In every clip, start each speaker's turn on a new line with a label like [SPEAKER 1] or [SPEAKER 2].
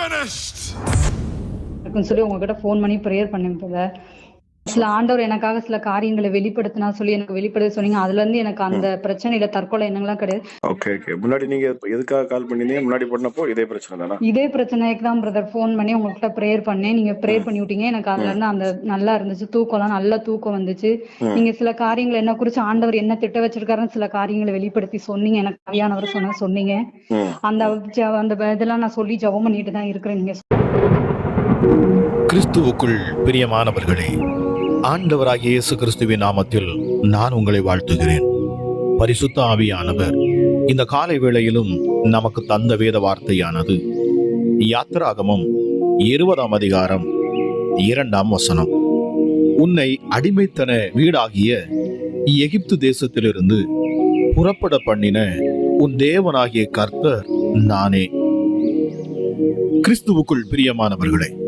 [SPEAKER 1] finished.
[SPEAKER 2] இருக்குன்னு சொல்லி உங்ககிட்ட ஃபோன் பண்ணி ப்ரேயர் பண்ணேன் போல சில ஆண்டவர் எனக்காக சில காரியங்களை வெளிப்படுத்தினா சொல்லி எனக்கு வெளிப்படுத்த சொன்னீங்க. அதுல இருந்து எனக்கு அந்த பிரச்சனையில தற்கொலை எண்ணங்கள்லாம் கிடையாது.
[SPEAKER 3] Okay okay. முன்னாடி நீங்க எதுக்காக கால் பண்ணிருந்தீங்க முன்னாடி பண்ணப்போ இதே பிரச்சனை தானா?
[SPEAKER 2] இதே பிரச்சனைக்கு தான் பிரதர் ஃபோன் பண்ணி உங்ககிட்ட ப்ரேயர் பண்ணேன். நீங்க ப்ரேயர் பண்ணி விட்டீங்க. எனக்கு அதுல இருந்து அந்த நல்லா இருந்துச்சு. தூக்கம்லாம் நல்ல தூக்கம் வந்துச்சு. நீங்க சில காரியங்கள் என்ன குறிச்சு ஆண்டவர் என்ன திட்ட வச்சிருக்காருன்னு சில காரியங்களை வெளிப்படுத்தி சொன்னீங்க. எனக்கு கல்யாணவர் சொன்ன சொன்னீங்க. அந்த அந்த இதெல்லாம் நான் சொல்லி ஜெபம் பண்ணிட்டு தான் இருக்கிறேன். நீங்க
[SPEAKER 4] கிறிஸ்துவுக்குள் பிரியமானவர்களே ஆண்டவராகிய இயேசு கிறிஸ்துவின் நாமத்தில் நான் உங்களை வாழ்த்துகிறேன். பரிசுத்த ஆவியானவர் இந்த காலை வேளையிலும் நமக்கு தந்த வேத வார்த்தையானது யாத்திராகமம் இருபதாம் அதிகாரம் இரண்டாம் வசனம். உன்னை அடிமைத்தன வீடாகிய எகிப்து தேசத்திலிருந்து புறப்பட பண்ணின உன் தேவனாகிய கர்த்தர் நானே. கிறிஸ்துவுக்குள் பிரியமானவர்களே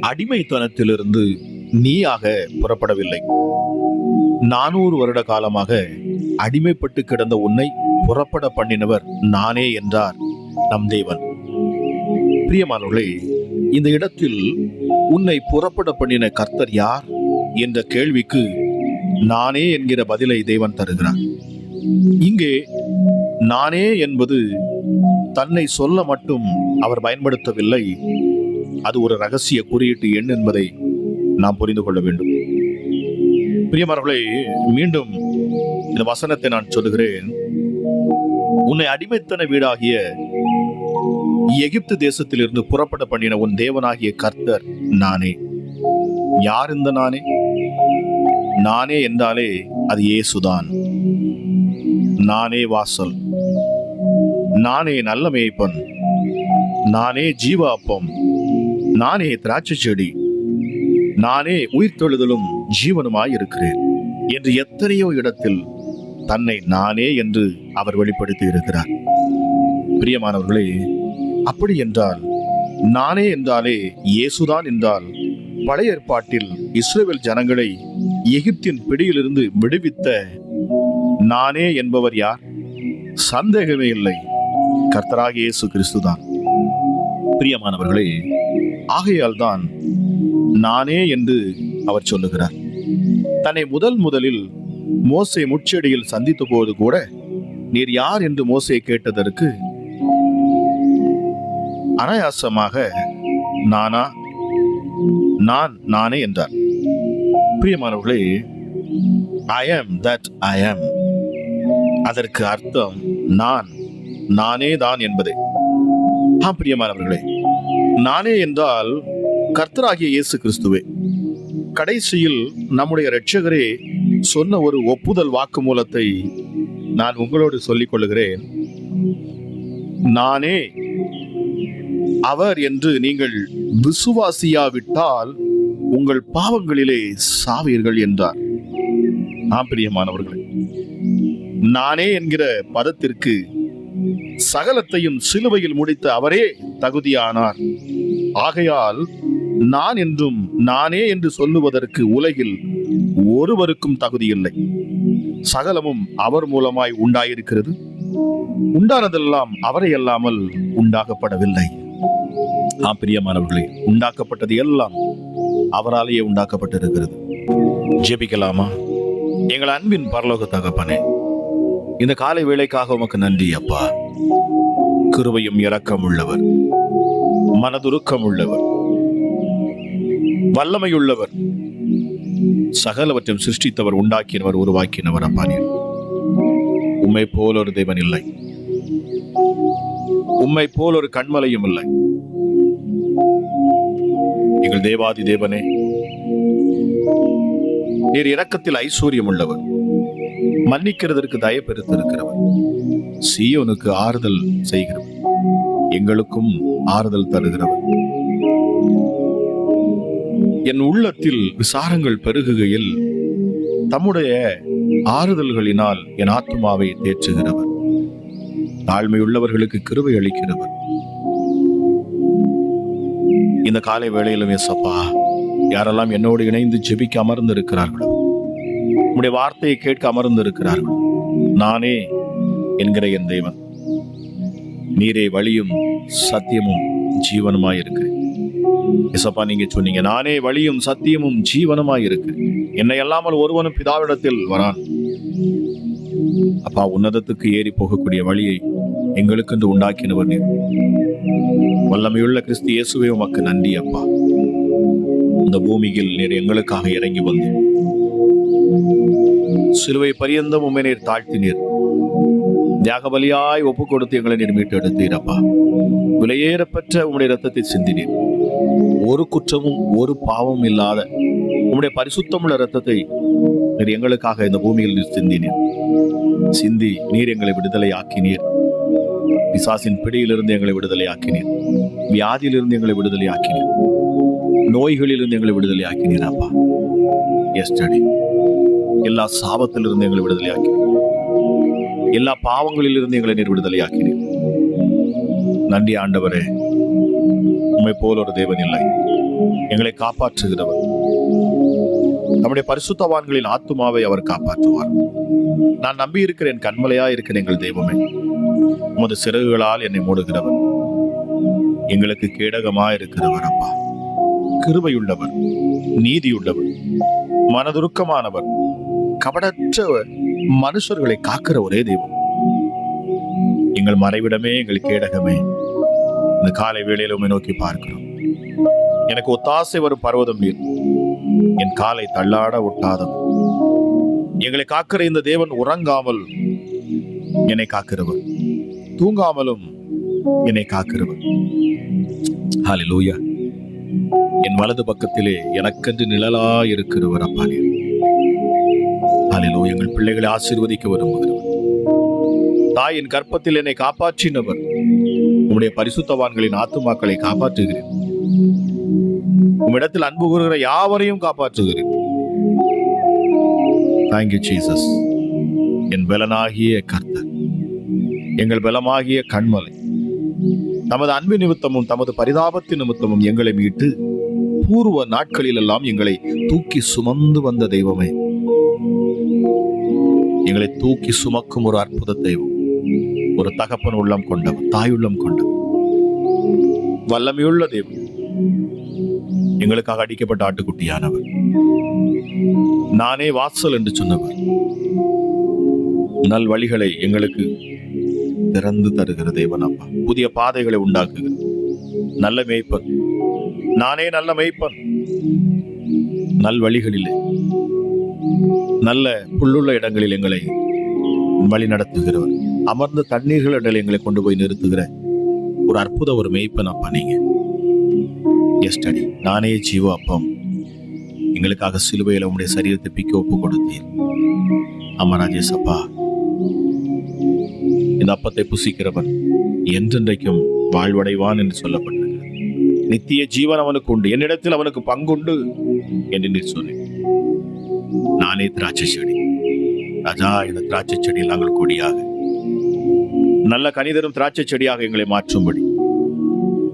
[SPEAKER 4] அடிமைத்தனத்திலிருந்து நீயாக புறப்படவில்லை. நானூறு வருட காலமாக அடிமைப்பட்டு கிடந்த உன்னை புறப்பட பண்ணினவர் நானே என்றார் நம் தேவன். பிரியமானவர்களே இந்த இடத்தில் உன்னை புறப்பட பண்ணின கர்த்தர் யார் என்ற கேள்விக்கு நானே என்கிற பதிலை தேவன் தருகிறார். இங்கே நானே என்பது தன்னை சொல்ல மட்டும் அவர் பயன்படுத்தவில்லை. அது ஒரு ரகசிய குறியீட்டு எண் என்பதை நாம் புரிந்து கொள்ள வேண்டும். பிரியமானவர்களே மீண்டும் இந்த வசனத்தை நான் சொல்லுகிறேன். உன்னை அடிமைத்தன வீடாகிய எகிப்து தேசத்திலிருந்து புறப்பட பண்ணின உன் தேவனாகிய கர்த்தர் நானே. யார் இந்த நானே? நானே என்றாலே அது ஏசுதான் நானே வாசல். நானே நல்ல மேய்ப்பன். நானே ஜீவ அப்பம் நானே திராட்சை செடி. நானே உயிர்த்தெழுதலும் ஜீவனுமாய் இருக்கிறேன் என்று எத்தனையோ இடத்தில் தன்னை நானே என்று அவர் வெளிப்படுத்தி இருக்கிறார். பிரியமானவர்களே அப்படி என்றால் நானே என்றாலே இயேசுதான் என்றால் பழைய ஏற்பாட்டில் இஸ்ரேல் ஜனங்களை எகிப்தின் பிடியிலிருந்து விடுவித்த நானே என்பவர் யார்? சந்தேகமே இல்லை. கர்த்தராக இயேசு கிறிஸ்துதான். பிரியமானவர்களே ஆகையால் தான் நானே என்று அவர் சொல்லுகிறார். தன்னை முதல் முதலில் மோசை முச்செடியில் சந்தித்த போது கூட நீர் யார் என்று மோசையை கேட்டதற்கு அனாயாசமாக நானா? நான் நானே என்றார். பிரியமானவர்களே I am that I am. அதற்கு அர்த்தம் நான் நானே தான் என்பதே. ஆ பிரியமானவர்களே நானே என்றால் கர்த்தராகிய இயேசு கிறிஸ்துவே கடைசியில் நம்முடைய இரட்சகரே சொன்ன ஒரு ஒப்புதல் வாக்குமூலத்தை நான் உங்களோடு சொல்லிக் கொள்ளுகிறேன். நானே அவர் என்று நீங்கள் விசுவாசியாவிட்டால் உங்கள் பாவங்களிலே சாவீர்கள் என்றார். நான் பிரியமானவர்களே நானே என்கிற பதத்திற்கு சகலத்தையும் சிலுவையில் முடித்த அவரே தகுதியானார். ஆகையால் நான் என்றும் நானே என்று சொல்லுவதற்கு உலகில் ஒருவருக்கும் தகுதியில்லை. சகலமும் அவர் மூலமாய் உண்டாயிருக்கிறது. உண்டானதெல்லாம் அவரை அல்லாமல் உண்டாக்கப்படவில்லை. ஆம் பிரியமானவர்களே உண்டாக்கப்பட்டது எல்லாம் அவராலேயே உண்டாக்கப்பட்டிருக்கிறது. ஜெபிக்கலாமா? எங்கள் அன்பின் பரலோக தகப்பனே இந்த காலை வேளைக்காக உமக்கு நன்றி அப்பா. கிருவையும் இரக்கம் உள்ளவர் மனதுருக்கம் உள்ளவர் வல்லமையுள்ளவர். சகலவற்றையும் சிருஷ்டித்தவர் உண்டாக்கினவர் உருவாக்கினவர் அப்பா நீர். உம்மை போல் ஒரு தேவன் இல்லை. உம்மை போல் ஒரு கண்மலையும் இல்லை. எங்கள் தேவாதி தேவனே. நீர் இரக்கத்தில் ஐஸ்வர்யம் உள்ளவர். மன்னிக்கிறதற்கு தயப்பெருத்திருக்கிறவர் சீயோனுக்கு ஆறுதல் செய்கிறவர். எங்களுக்கும் ஆறுதல் தருகிறவர். என் உள்ளத்தில் விசாரங்கள் பெருகுகையில் தம்முடைய ஆறுதல்களினால் என் ஆத்மாவை தேற்றுகிறவர். தாழ்மையுள்ளவர்களுக்கு கிருவை அளிக்கிறவர். இந்த காலை வேளையிலும் எசப்பா யாரெல்லாம் என்னோடு இணைந்து ஜெபிக்க அமர்ந்து இருக்கிறார்களோ வார்த்தையை கேட்க அமர்ந்திருக்கிறார்களோ நானே என்கிற என் தெய்வன் நீரே வழியும் சத்தியமும் ஜீவனுமாயிருக்கிறேன். இசப்பா நீங்க சொன்னீங்க நானே வழியும் சத்தியமும் ஜீவனுமாய் என்னை அல்லாமல் ஒருவனும் பிதாவிடத்தில் வரான். அப்பா உன்னதத்துக்கு ஏறி போகக்கூடிய வழியை எங்களுக்கென்று உண்டாக்கினவர் நீர். வல்லமையுள்ள கிறிஸ்து இயேசுவே உமக்கு நன்றி அப்பா. இந்த பூமியில் நீர் எங்களுக்காக இறங்கி வந்து சிலுவை பரியந்தம் உண்மை நீர் தாழ்த்தினீர். தியாக பலியாய் ஒப்பு கொடுத்து எங்களை நீர் மீட்டு எடுத்தீர் அப்பா. விலையேறப்பெற்ற உங்களுடைய ரத்தத்தை சிந்தினீர். ஒரு குற்றமும் ஒரு பாவம் இல்லாத உம்முடைய பரிசுத்தமுள்ள ரத்தத்தை நீர் எங்களுக்காக இந்த பூமியில் நீர் சிந்தினீர். சிந்தி நீர் எங்களை விடுதலை ஆக்கினீர் பிசாசின் பிடியிலிருந்து எங்களை விடுதலை ஆக்கினீர் வியாதியிலிருந்து எங்களை விடுதலை ஆக்கினீர் நோய்களிலிருந்து எங்களை விடுதலை ஆக்கினீர் அப்பா. எஸ்டடி எல்லா சாபத்திலிருந்து எங்களை விடுதலை ஆக்கினீர் எல்லா பாவங்களிலிருந்து எங்களை நீர் விடுதலை ஆக்கினீர் நன்றி ஆண்டவரே. உம்மை போல ஒரு தேவன் இல்லை. எங்களை காப்பாற்றுகிறவர். நம்முடைய பரிசுத்தவான்களின் ஆத்துமாவை அவர் காப்பாற்றுவார். நான் நம்பி இருக்கிறேன் கண்மலையா இருக்கிற எங்கள் தெய்வமே உமது சிறகுகளால் என்னை மூடுகிறவர். எங்களுக்கு கேடகமா இருக்கிறவர் அப்பா. கிருபையுள்ளவர் நீதியுள்ளவர் மனதுருக்கமானவர் கபடற்ற மனுஷர்களை காக்கிற ஒரே தெய்வம். எங்கள் மறைவிடமே எங்கள் கேடகமே. இந்த காலை வேளையில உண்மை நோக்கி பார்க்கிறோம். எனக்கு ஒத்தாசை வரும் பர்வதம் நீர். என் காலை தள்ளாட ஒட்டாதம் எங்களை காக்கிற இந்த தேவன் உறங்காமல் என்னை காக்கிறவர். தூங்காமலும் என்னை காக்கிறவர். ஹalleluya என் வலது பக்கத்திலே எனக்கென்று நிழலா இருக்கிறவர் அப்பா நீர். எங்கள் பிள்ளைகளை ஆசீர்வதிக்க விரும்புகிறவர் தாயின் கற்பத்தில் என்னை காப்பாற்றினவர். உம்முடைய பரிசுத்தவான்களின் ஆத்துமாக்களை காப்பாற்றுகிறேன். உம்மிடத்தில் அன்பு கூறுகிற யாவரையும் காப்பாற்றுகிறேன். தேங்க்யூ ஜீசஸ் என் பலனாகிய கர்த்தர் எங்கள் பலமாகிய கண்மலை தமது அன்பு நிமித்தமும் தமது பரிதாபத்தின் நிமித்தமும் எங்களை மீட்டு பூர்வ நாட்களிலெல்லாம் எங்களை தூக்கி சுமந்து வந்த தெய்வமே. எங்களை தூக்கி சுமக்கும் ஒரு அற்புத தெய்வம். ஒரு தகப்பன் உள்ளம் கொண்டவர் தாயுள்ளம் கொண்டவர் வல்லமையுள்ள தெய்வம் எங்களுக்காக அடிக்கப்பட்ட ஆட்டுக்குட்டியானவர். நானே வாசல் என்று சொன்னவர். நல் வழிகளை எங்களுக்கு திறந்து தருகிற தேவன் அப்பா. புதிய பாதைகளை உண்டாக்குகிற நல்ல மேய்ப்பன். நானே நல்ல மேய்ப்பன். நல் வழிகளிலே நல்ல புல்லுள்ள இடங்களில் எங்களை வழி நடத்துகிறவர் அமர்ந்த தண்ணீர்கள் இடையில எங்களை கொண்டு போய் நிறுத்துகிற ஒரு அற்புத ஒரு மெய்ப்பை நான் பண்ணீங்க. எஸ்டடி நானே ஜீவ அப்பம். எங்களுக்காக சிலுவையில் உங்களுடைய சரீரத்தை பிக்க ஒப்பு கொடுத்தீர். ஆமா ராஜேஷ் அப்பா. இந்த அப்பத்தை புசிக்கிறவன் என்றென்றைக்கும் வாழ்வடைவான் என்று சொல்லப்பட்டிருக்கிறது நித்திய ஜீவன் அவனுக்கு உண்டு. என்னிடத்தில் அவனுக்கு பங்குண்டு என்று நீர் சொன்னேன் நானே திராட்சை செடி. ராஜா இந்த திராட்சை செடியில் நாங்கள் கொடியாக நல்ல கனிதரும் திராட்சை செடியாக எங்களை மாற்றும்படி.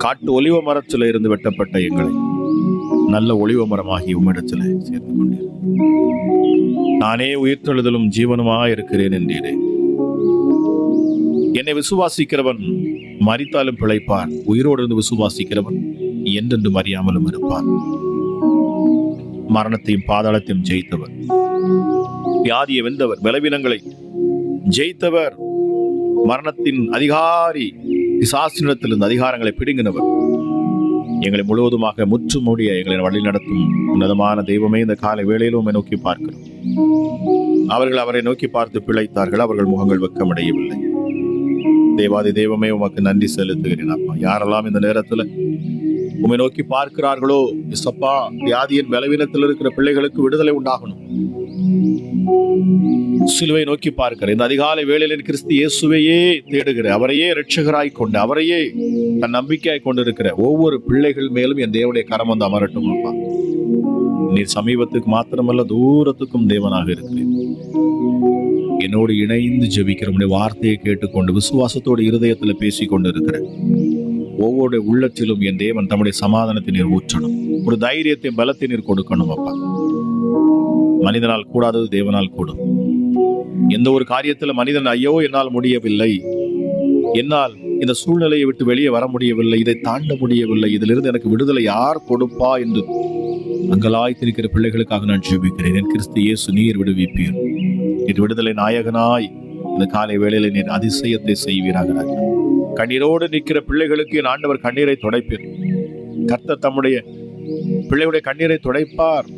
[SPEAKER 4] காட்டு ஒலிவ மரத்தில் இருந்து வெட்டப்பட்ட எங்களை நல்ல ஒளிவ மரமாகி உம்மிடத்தில் சேர்த்து கொண்டேன் நானே உயிர்த்தெழுதலும் ஜீவனுமாக இருக்கிறேன் என்றீரே. என்னை விசுவாசிக்கிறவன் மறித்தாலும் பிழைப்பான் உயிரோடு இருந்து விசுவாசிக்கிறவன் என்றென்று மறியாமலும் இருப்பான். மரணத்தையும் பாதாளத்தையும் ஜெயித்தவர் வியாதியை வென்றவர் பலவீனங்களை ஜெயித்தவர் மரணத்தின் அதிகாரி பிசாசினிடத்திலிருந்து அதிகாரங்களை பிடுங்கினவர். எங்களை முழுவதுமாக முற்றுமூடிய எங்களை வழி நடத்தும் உன்னதமான தெய்வமே இந்த காலை வேளையிலும் உம்மை நோக்கி பார்க்கிறோம். அவர்கள் அவரை நோக்கி பார்த்து பிழைத்தார்கள் அவர்கள் முகங்கள் வெக்கமடையவில்லை. தேவாதி தெய்வமே உமக்கு நன்றி செலுத்துகிறேன் அப்பா. யாரெல்லாம் இந்த நேரத்துல உம்மை நோக்கி பார்க்கிறார்களோ இசப்பா வியாதியின் பலவீனத்தில் இருக்கிற பிள்ளைகளுக்கு விடுதலை உண்டாகணும். சிலுவை நோக்கி பார்க்கிற இந்த அதிகாலை வேளையில் கிறிஸ்து இயேசுவையே தேடுகிற அவரையே ரட்சகராய் கொண்டு அவரையே தன் நம்பிக்கையாய் கொண்டிருக்கிற ஒவ்வொரு பிள்ளைகள் மேலும் என் தேவனுடைய கரம் வந்து அமரட்டும் அப்பா. நீ சமீபத்துக்கு மாத்திரமல்ல தூரத்துக்கும் தேவனாக இருக்கிறேன் என்னோடு இணைந்து ஜெபிக்கிற வார்த்தையை கேட்டுக்கொண்டு விசுவாசத்தோடு இருதயத்தில் பேசி கொண்டு இருக்கிற ஒவ்வொரு உள்ளத்திலும் என் தேவன் தம்முடைய சமாதானத்தை நீர் ஊற்றணும். ஒரு தைரியத்தை பலத்தை நீர் கொடுக்கணும் அப்பா. மனிதனால் கூடாதது தேவனால் கூடும். எந்த ஒரு காரியத்துல மனிதன் ஐயோ என்னால் முடியவில்லை என்னால் இந்த சூழ்நிலையை விட்டு வெளியே வர முடியவில்லை இதை தாண்ட முடியவில்லை இதிலிருந்து எனக்கு விடுதலை யார் கொடுப்பா என்று அங்கலாய்த்திருக்கிற பிள்ளைகளுக்காக நான் ஜெபிக்கிறேன். என் கிறிஸ்து இயேசு நீர் விடுவிப்பீர். என் விடுதலை நாயகனாய் இந்த காலை வேளையில் நீர் அதிசயத்தை செய்வீராக கண்ணீரோடு நிற்கிற பிள்ளைகளுக்கு என் ஆண்டவர் கண்ணீரை துடைப்பீர். கர்த்தர் தம்முடைய பிள்ளையுடைய கண்ணீரை துடைப்பார்.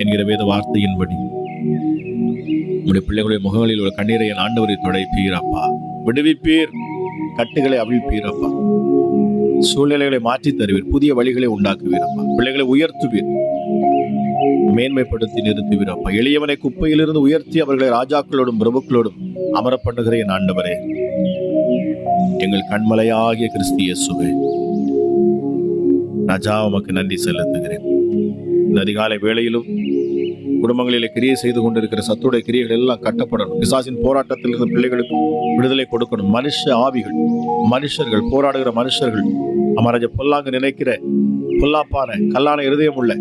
[SPEAKER 4] என்கிற வேத வார்த்தையின்படி. உங்களுடைய பிள்ளைகளுடைய முகங்களில் உள்ள கண்ணீரை என் ஆண்டவரை துடைப்பீரப்பா விடுவிப்பீர். கட்டுகளை அவிழ்ப்பீரப்பா சூழ்நிலைகளை மாற்றி தருவீர். புதிய வழிகளை உண்டாக்குவீரப்பா பிள்ளைகளை உயர்த்துவீர். மேன்மைப்படுத்தி நிறுத்துவீரப்பா எளியவனை குப்பையிலிருந்து உயர்த்தி அவர்களை ராஜாக்களோடும் பிரபுக்களோடும் அமர பண்ணுகிற என் ஆண்டவரே. எங்கள் கண்மலையாகிய கிறிஸ்திய சுவை ராஜா உமக்கு நன்றி செலுத்துகிறேன். இந்த அதிகாலை வேளையிலும் குடும்பங்களிலே கிரியை செய்து கொண்டிருக்கிற சத்துடைய கிரியைகள் எல்லாம் கட்டப்படணும். பிசாசின் போராட்டத்தில் இருந்த பிள்ளைகளுக்கு விடுதலை கொடுக்கணும். மனுஷ ஆவிகள் மனுஷர்கள் போராடுகிற மனுஷர்கள். அமரஜ பொல்லாங்க நினைக்கிற பொல்லாப்பான கல்லான இருதயம் உள்ள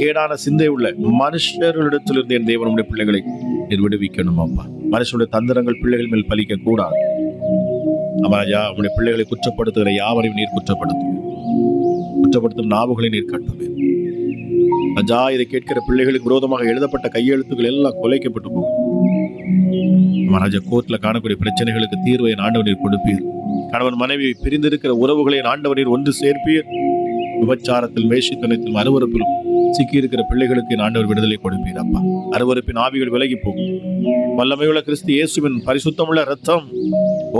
[SPEAKER 4] கேடான சிந்தை உள்ள மனுஷர்களிடத்திலிருந்து என் தேவனுடைய பிள்ளைகளை நீர் விடுவிக்கணும் அப்பா. மனுஷனுடைய தந்திரங்கள் பிள்ளைகள் மேல் பலிக்க கூடாது அமராஜா உங்களுடைய பிள்ளைகளை குற்றப்படுத்துகிற யாவரையும் நீர் குற்றப்படுத்துவேன் குற்றப்படுத்தும் நாவுகளை நீர் கட்டுவேன். அஜா இதை கேட்கிற பிள்ளைகளுக்கு விரோதமாக எழுதப்பட்ட கையெழுத்துக்கள் எல்லாம் கொலைக்கப்பட்டு போகும். மகாராஜா கோர்ட்ல காணக்கூடிய பிரச்சனைகளுக்கு தீர்வை என் கொடுப்பீர். கணவன் மனைவி பிரிந்திருக்கிற உறவுகளை என் ஒன்று சேர்ப்பீர். விபச்சாரத்தில் மேஷித்தனத்திலும் அருவறுப்பிலும் சிக்கியிருக்கிற பிள்ளைகளுக்கு ஆண்டவர் விடுதலை கொடுப்பீர் அப்பா. அருவறுப்பின் ஆவிகள் விலகி போகும். வல்லமையுள்ள கிறிஸ்து இயேசுவின் பரிசுத்தமுள்ள ரத்தம்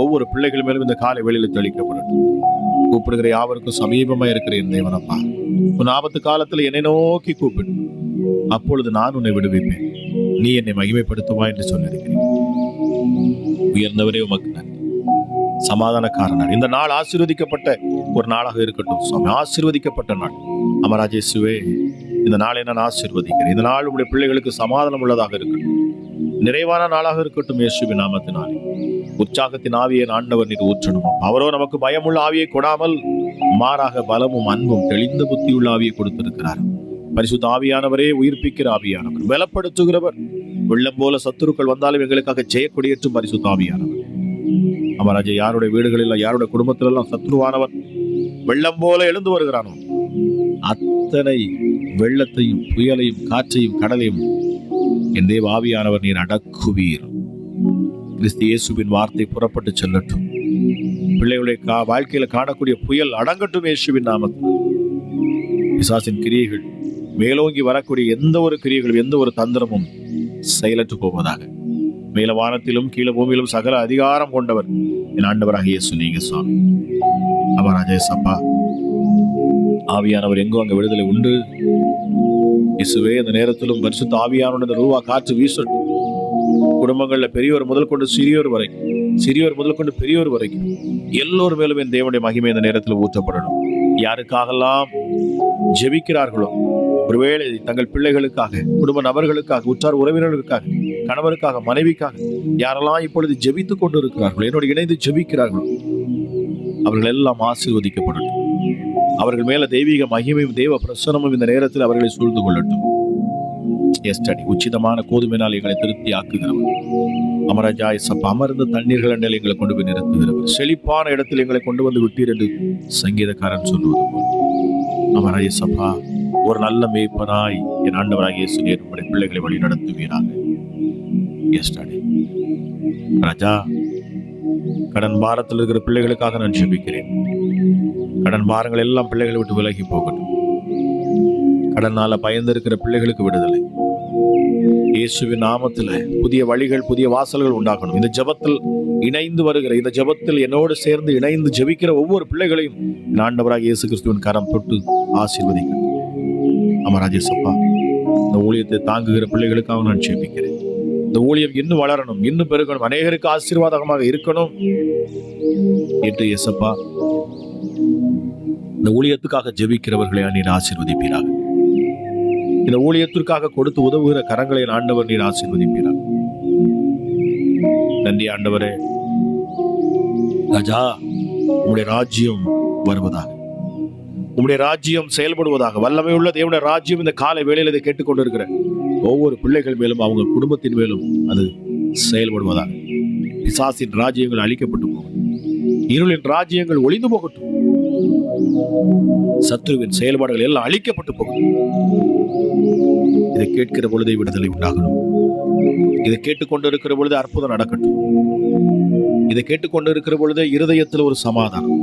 [SPEAKER 4] ஒவ்வொரு பிள்ளைகள் மேலும் இந்த காலை வெளியில் தெளிக்கப்படட்டும். கூப்பிடுகிற யாவருக்கும் சமீபமாக இருக்கிற என் தேவனப்பா. உன் ஆபத்து காலத்துல என்னை நோக்கி கூப்பிடு. அப்பொழுது நான் உன்னை விடுவிப்பேன். நீ என்னை மகிமைப்படுத்துவா என்று சொல்லியிருக்கிறேன் உயர்ந்தவரே உமக்கு நன்றி. சமாதானக்காரனர். இந்த நாள் ஆசீர்வதிக்கப்பட்ட ஒரு நாளாக இருக்கட்டும் சுவாமி. ஆசீர்வதிக்கப்பட்ட நாள். அமராஜேசுவே இந்த நாளை நான் ஆசீர்வதிக்கிறேன். இந்த நாள் உங்களுடைய பிள்ளைகளுக்கு சமாதானம் உள்ளதாக இருக்கட்டும். நிறைவான நாளாக இருக்கட்டும் இயேசுவின் நாமத்தினாலே. உற்சாகத்தின் ஆவியை ஆண்டவர் நீர் ஊற்றணும். அவரோ நமக்கு பயமுள்ள ஆவியை கொடாமல் மாறாக பலமும் அன்பும் தெளிந்த புத்தியுள்ள ஆவியை கொடுத்திருக்கிறார். பரிசுத்த ஆவியானவரே உயிர்ப்பிக்கிற ஆவியானவர் பலப்படுத்துகிறவர். வெள்ளம் போல சத்துருக்கள் வந்தாலும் எங்களுக்காக ஜெயக்கொடியேற்றும் பரிசுத்த ஆவியானவர். அமராஜா யாருடைய வீடுகளில் யாருடைய குடும்பத்தில் எல்லாம் சத்ருவானவர் வெள்ளம் போல எழுந்து வருகிறானோ? அத்தனை வெள்ளத்தையும் புயலையும் காற்றையும் கடலையும் என் தேவ ஆவியானவர் நீர் அடக்குவீர். கிறிஸ்து இயேசுவின் வார்த்தை புறப்பட்டு செல்லட்டும். பிள்ளைகளுடைய கா வாழ்க்கையில காணக்கூடிய புயல் அடங்கட்டும் இயேசுவின் நாமத்தில். பிசாசின் கிரியைகள் மேலோங்கி வரக்கூடிய எந்த ஒரு கிரியைகளும் எந்த ஒரு தந்திரமும் செயலற்று போவதாக. மேல வானத்திலும் கீழே பூமியிலும் சகல அதிகாரம் கொண்டவர் என் ஆண்டவராக இயேசு நீங்க சுவாமி. அம்மா ராஜேஷ் அப்பா ஆவியானவர் எங்கோ அங்க விடுதலை உண்டு. இசுவே இந்த நேரத்திலும் பரிசுத்த ஆவியானோட இந்த காற்று வீசட்டும். குடும்பங்கள்ல பெரியவர் முதல் கொண்டு சிறியோர் வரை சிறியோர் முதற்கொண்டு பெரியோர் வரைக்கும் எல்லோர் மேலும் என் தேவனுடைய மகிமை இந்த நேரத்தில் ஊற்றப்படணும். யாருக்காகலாம் ஜெபிக்கிறார்களோ ஒருவேளை தங்கள் பிள்ளைகளுக்காக குடும்ப நபர்களுக்காக உற்றார் உறவினர்களுக்காக கணவருக்காக மனைவிக்காக யாரெல்லாம் இப்பொழுது ஜெபித்துக் கொண்டு இருக்கிறார்களோ என்னோடு இணைந்து ஜெபிக்கிறார்களோ அவர்கள் எல்லாம் ஆசீர்வதிக்கப்படட்டும். அவர்கள் மேல தெய்வீக மகிமையும் தெய்வ பிரசனமும் இந்த நேரத்தில் அவர்களை சூழ்ந்து கொள்ளட்டும். எஸ்டடி உச்சிதமான கோதுமையினால் எங்களை திருப்தி ஆக்குகிறவர். அமரஜாய் சப் அமர்ந்த தண்ணீர்கள் அண்டையில் எங்களை கொண்டு போய் நிறுத்துகிறவர். செழிப்பான இடத்தில் எங்களை கொண்டு வந்து விட்டீர் என்று சங்கீதக்காரன் சொல்லுவது போல். அமராய ஒரு நல்ல மேய்ப்பனாய் என் ஆண்டவராக இயேசு உங்களுடைய பிள்ளைகளை வழி நடத்துவீராக. எஸ்டடி ராஜா கடன் பாரத்தில் இருக்கிற பிள்ளைகளுக்காக நான் ஜெபிக்கிறேன். கடன் பாரங்கள் எல்லாம் பிள்ளைகளை விட்டு விலகி போகட்டும். கடனால பயந்து இருக்கிற பிள்ளைகளுக்கு விடுதலை. இயேசுவின் நாமத்தில் புதிய வழிகள் புதிய வாசல்கள் உண்டாகணும். இந்த ஜெபத்தில் இணைந்து வருகிற இந்த ஜெபத்தில் என்னோடு சேர்ந்து இணைந்து ஜெபிக்கிற ஒவ்வொரு பிள்ளைகளையும் ஆண்டவராக இயேசு கிறிஸ்துவின் கரம் தொட்டு ஆசீர்வதிக்கட்டும். அமராஜேசப்பா இந்த ஊழியத்தை தாங்குகிற பிள்ளைகளுக்காக நான் ஜெபிக்கிறேன். இந்த ஊழியம் இன்னும் வளரணும் இன்னும் பெருகணும் அநேகருக்கு ஆசீர்வாதமாக இருக்கணும். என்று இயேசப்பா இந்த ஊழியத்துக்காக ஜெபிக்கிறவர்களை நீர் ஆசீர்வதிப்பீராக. இந்த ஊழியத்திற்காக கொடுத்து உதவுகிற கரங்களை ஆண்டவர் நீர் ஆசீர்வதிப்பீராக. நன்றி ஆண்டவரே. ராஜா உங்களுடைய ராஜ்யம் வருவதாக. உங்களுடைய ராஜ்யம் செயல்படுவதாக. வல்லமை உள்ள தேவனுடைய ராஜ்யம் இந்த காலை வேளையில் இதை கேட்டுக்கொண்டிருக்கிற ஒவ்வொரு பிள்ளைகள் மேலும் அவங்க குடும்பத்தின் மேலும் அது செயல்படுவதாக. பிசாசின் ராஜ்யங்கள் அழிக்கப்பட்டு போகும் இருளின் ராஜ்யங்கள் ஒளிந்து போகட்டும். சத்ருவின் செயல்பாடுகள் எல்லாம் அழிக்கப்பட்டு போகும். இதை கேட்கிற பொழுதே விடுதலை உண்டாகணும். இதை கேட்டுக்கொண்டிருக்கிற பொழுது அற்புதம் நடக்கட்டும். இதை கேட்டுக்கொண்டிருக்கிற பொழுது இருதயத்தில் ஒரு சமாதானம்.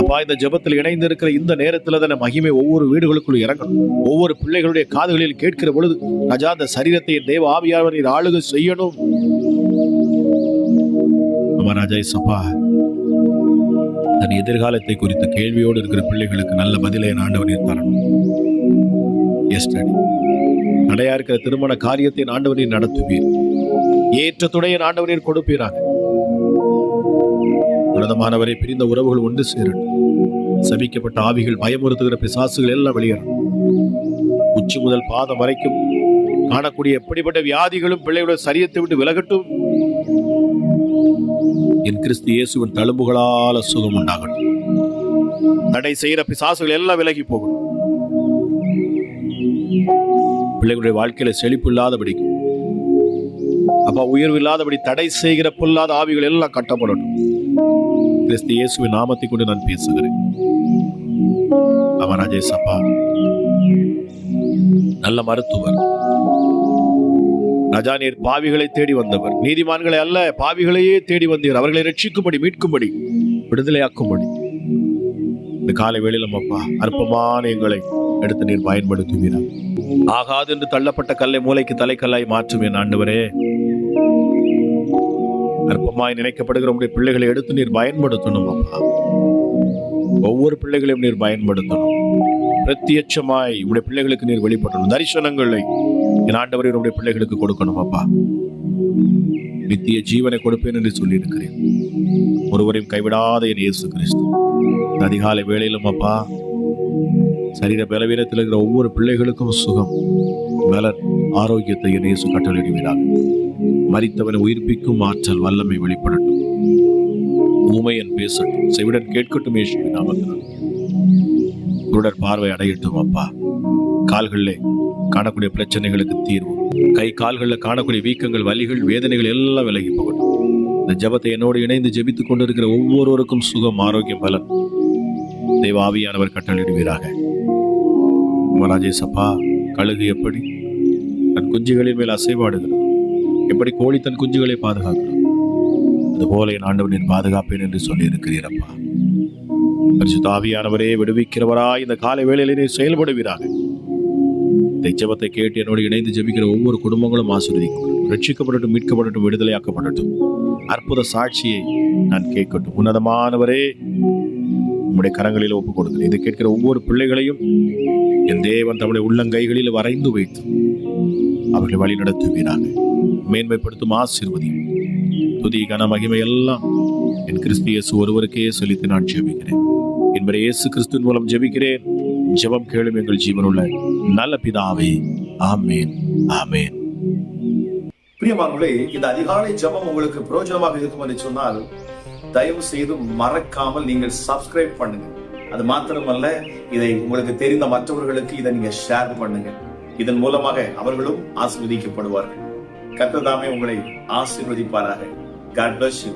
[SPEAKER 4] அப்பா இந்த ஜெபத்தில் இணைந்து இருக்கிற இந்த நேரத்தில் தானே மகிமை ஒவ்வொரு வீடுகளுக்குள் இறங்கணும். ஒவ்வொரு பிள்ளைகளுடைய காதுகளில் கேட்கிற பொழுது ராஜா அந்த சரீரத்தை என் தேவ ஆவியாளர் நீர் ஆளுகை செய்யணும். ஆமா ராஜா தன் எதிர்காலத்தை குறித்த கேள்வியோடு இருக்கிற பிள்ளைகளுக்கு நல்ல பதிலை என் ஆண்டவர் தரணும். எஸ் தடையா இருக்கிற திருமண காரியத்தை ஆண்டவனின் நடத்துவீர். ஏற்ற துணையை ஆண்டவனின் கொடுப்பீராக. உன்னதமானவரை பிரிந்த உறவுகள் ஒன்று சேரட்டும். சபிக்கப்பட்ட ஆவிகள் பயமுறுத்துகிற பிசாசுகள் எல்லாம் வெளியேறும் உச்சி முதல் பாதம் வரைக்கும் காணக்கூடிய எப்படிப்பட்ட வியாதிகளும் பிள்ளைகளுடைய சரியத்தை விட்டு விலகட்டும். என் கிறிஸ்து இயேசுவின் தழும்புகளால் சுகம் உண்டாகட்டும். தடை செய்கிற பிசாசுகள் எல்லாம் விலகி போகணும் பிள்ளைகளுடைய வாழ்க்கையில செழிப்பு இல்லாதபடி அப்பா உயர்வு இல்லாதபடி தடை செய்கிற பொல்லாத ஆவிகள் எல்லாம் கட்டப்படணும் கிறிஸ்து இயேசுவின் நாமத்தை கொண்டு நான் பேசுகிறேன். அவன் ராஜேஷ் அப்பா நல்ல மருத்துவர். ராஜா நீர் பாவிகளை தேடி வந்தவர். நீதிமான்களை அல்ல பாவிகளையே தேடி வந்தீர். அவர்களை ரட்சிக்கும்படி மீட்கும்படி விடுதலையாக்கும்படி. இந்த காலை வேளையில் அப்பா அற்பமான எங்களை எடுத்து நீர் பயன்படுத்துவீரா ஆகாது என்று தள்ளப்பட்ட கல்லை மூளைக்கு தலைக்கல்லாய் மாற்றும் என் ஆண்டவரே. அற்பமாய் நினைக்கப்படுகிற உடைய பிள்ளைகளை எடுத்து நீர் பயன்படுத்தணும் அப்பா. ஒவ்வொரு பிள்ளைகளையும் நீர் பயன்படுத்தணும். பிரத்யட்சமாய் உடைய பிள்ளைகளுக்கு நீர் வெளிப்படணும். தரிசனங்களை ஆண்டவரை உடைய பிள்ளைகளுக்கு கொடுக்கணும் அப்பா நித்திய ஜீவனை கொடுப்பேன் என்று சொல்லியிருக்கிறேன். ஒருவரையும் கைவிடாத என் இயேசு கிறிஸ்து. அதிகாலை வேளையிலும் அப்பா சரீர பலவீனத்தில் இருக்கிற ஒவ்வொரு பிள்ளைகளுக்கும் சுகம் பலன் ஆரோக்கியத்தை என் இயேசு கட்டளையிடுவீராக. மறித்தவனை உயிர்ப்பிக்கும் ஆற்றல் வல்லமை வெளிப்படட்டும். ஊமையன் பேசட்டும். செவிடன் கேட்கட்டும் இயேசுவின் நாமத்தினால். குருடர் பார்வை அடையட்டும் அப்பா கால்களிலே காணக்கூடிய பிரச்சனைகளுக்கு தீர்வு. கை கால்களில் காணக்கூடிய வீக்கங்கள் வலிகள் வேதனைகள் எல்லாம் விலகி போகட்டும். இந்த ஜெபத்தை என்னோடு இணைந்து ஜெபித்துக் கொண்டிருக்கிற ஒவ்வொருவருக்கும் சுகம் ஆரோக்கியம் பலன். தெய்வ ஆவியானவர் கட்டளிடுவீராக ராஜேசப்பா கழுகு எப்படி? தன் குஞ்சுகளின் மேல் அசைவாடுகிறது. எப்படி கோழி தன் குஞ்சுகளை பாதுகாக்கிறது? அதுபோல என் ஆண்டவனின் பாதுகாப்பேன் என்று சொல்லியிருக்கிறீரப்பா. இருக்கிறீரப்பா பரிசுத்த ஆவியானவரே இந்த காலை வேளையிலே செயல்படுவீராக. இந்த ஜெபத்தை கேட்டு என்னோடு இணைந்து ஜெபிக்கிற ஒவ்வொரு குடும்பங்களும் ஆசீர்வதிக்கப்படட்டும் ரட்சிக்கப்படட்டும் மீட்கப்படட்டும் விடுதலையாக்கப்படட்டும். அற்புத சாட்சியை நான் கேட்கட்டும். உன்னதமானவரே உம்முடைய கரங்களில் ஒப்புக் கொடுக்கிறேன் இதை கேட்கிற ஒவ்வொரு பிள்ளைகளையும் என் தேவன் தம்முடைய உள்ளங்கைகளில் வரைந்து வைத்து அவர்களை வழி நடத்துவீராக. மேன்மைப்படுத்தும் ஆசீர்வதியும் துதி கன மகிமை எல்லாம் என் கிறிஸ்து இயேசு ஒருவருக்கே செலுத்தி நான் ஜெபிக்கிறேன். என்பதை இயேசு கிறிஸ்துவின் மூலம் ஜெபிக்கிறேன். ஜெபம் கேளும் எங்கள் ஜீவனுள்ள நல்ல பிதாவே. ஆமேன். ஆமேன்.
[SPEAKER 1] பிரியமானவர்களே இந்த அதிகாலை ஜெபம் உங்களுக்கு பிரயோஜனமாக இருக்கும் என்று சொன்னால் தயவு செய்து மறக்காமல் நீங்கள் சப்ஸ்கிரைப் பண்ணுங்க. அது மாத்திரமல்ல இதை உங்களுக்கு தெரிந்த மற்றவர்களுக்கு இதை நீங்க ஷேர் பண்ணுங்க. இதன் மூலமாக அவர்களும் ஆசீர்வதிக்கப்படுவார்கள். கர்த்ததாமே உங்களை ஆசீர்வதிப்பாராக.
[SPEAKER 5] God bless you